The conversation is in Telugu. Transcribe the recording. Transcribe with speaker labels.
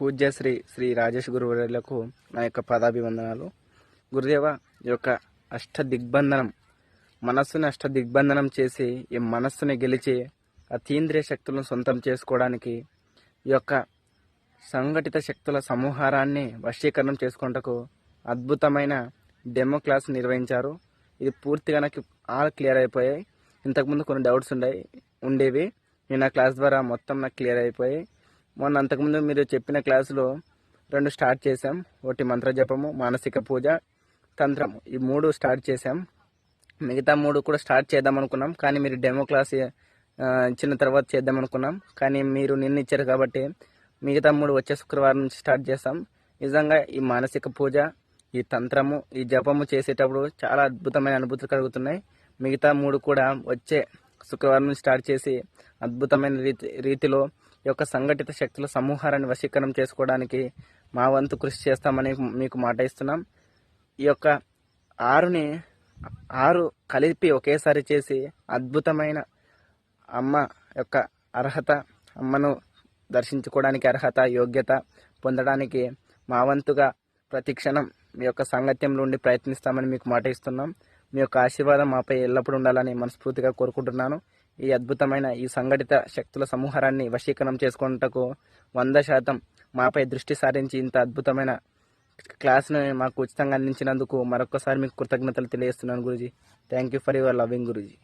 Speaker 1: పూజ్య శ్రీ శ్రీ రాజేష్ గురువులకు నా యొక్క పదాభివందనాలు. గురుదేవ ఈ యొక్క అష్ట దిగ్బంధనం మనస్సుని అష్ట దిగ్బంధనం చేసి ఈ మనస్సుని గెలిచి అతీంద్రియ శక్తులను సొంతం చేసుకోవడానికి ఈ యొక్క సంఘటిత శక్తుల సమూహారాన్ని వశీకరణం చేసుకుంటకు అద్భుతమైన డెమో క్లాస్ నిర్వహించారు. ఇది పూర్తిగా నాకు ఆల్ క్లియర్ అయిపోయాయి. ఇంతకుముందు కొన్ని డౌట్స్ ఉండే ఉండేవి. నేను ఆ క్లాస్ ద్వారా మొత్తం నాకు క్లియర్ అయిపోయాయి. మొన్న అంతకుముందు మీరు చెప్పిన క్లాసులో రెండు స్టార్ట్ చేసాం ఒకటి మంత్రజపము మానసిక పూజ తంత్రము ఈ మూడు స్టార్ట్ చేసాం మిగతా మూడు కూడా స్టార్ట్ చేద్దాం అనుకున్నాం. కానీ మీరు డెమో క్లాస్ ఇచ్చిన తర్వాత చేద్దాం అనుకున్నాం. కానీ మీరు నిన్న ఇచ్చారు కాబట్టి మిగతా మూడు వచ్చే శుక్రవారం నుంచి స్టార్ట్ చేస్తాం నిజంగా ఈ మానసిక పూజ ఈ తంత్రము ఈ జపము చేసేటప్పుడు చాలా అద్భుతమైన అనుభూతులు కలుగుతున్నాయి. మిగతా మూడు కూడా వచ్చే శుక్రవారం నుంచి స్టార్ట్ చేసి అద్భుతమైన రీతి రీతిలో యొక్క సంఘటిత శక్తుల సమూహారాన్ని వశీకరణం చేసుకోవడానికి మా వంతు కృషి చేస్తామని మీకు మాట ఇస్తున్నాం. ఈ యొక్క ఆరుని ఆరు కలిపి ఒకేసారి చేసి అద్భుతమైన అమ్మ యొక్క అర్హత అమ్మను దర్శించుకోవడానికి అర్హత యోగ్యత పొందడానికి మా వంతుగా ప్రతి క్షణం మీ యొక్క సాంగత్యంలో ఉండి ప్రయత్నిస్తామని మీకు మాట ఇస్తున్నాం. మీ యొక్క ఆశీర్వాదం మాపై ఎల్లప్పుడూ ఉండాలని మనస్ఫూర్తిగా కోరుకుంటున్నాను. ఈ అద్భుతమైన ఈ సంఘటిత శక్తుల సమూహారాన్ని వశీకరణం చేసుకున్నటకు వంద శాతం మాపై దృష్టి సారించి ఇంత అద్భుతమైన క్లాస్ను మాకు ఉచితంగా అందించినందుకు మరొకసారి మీకు కృతజ్ఞతలు తెలియజేస్తున్నాను Guruji. Thank you for your loving Guruji.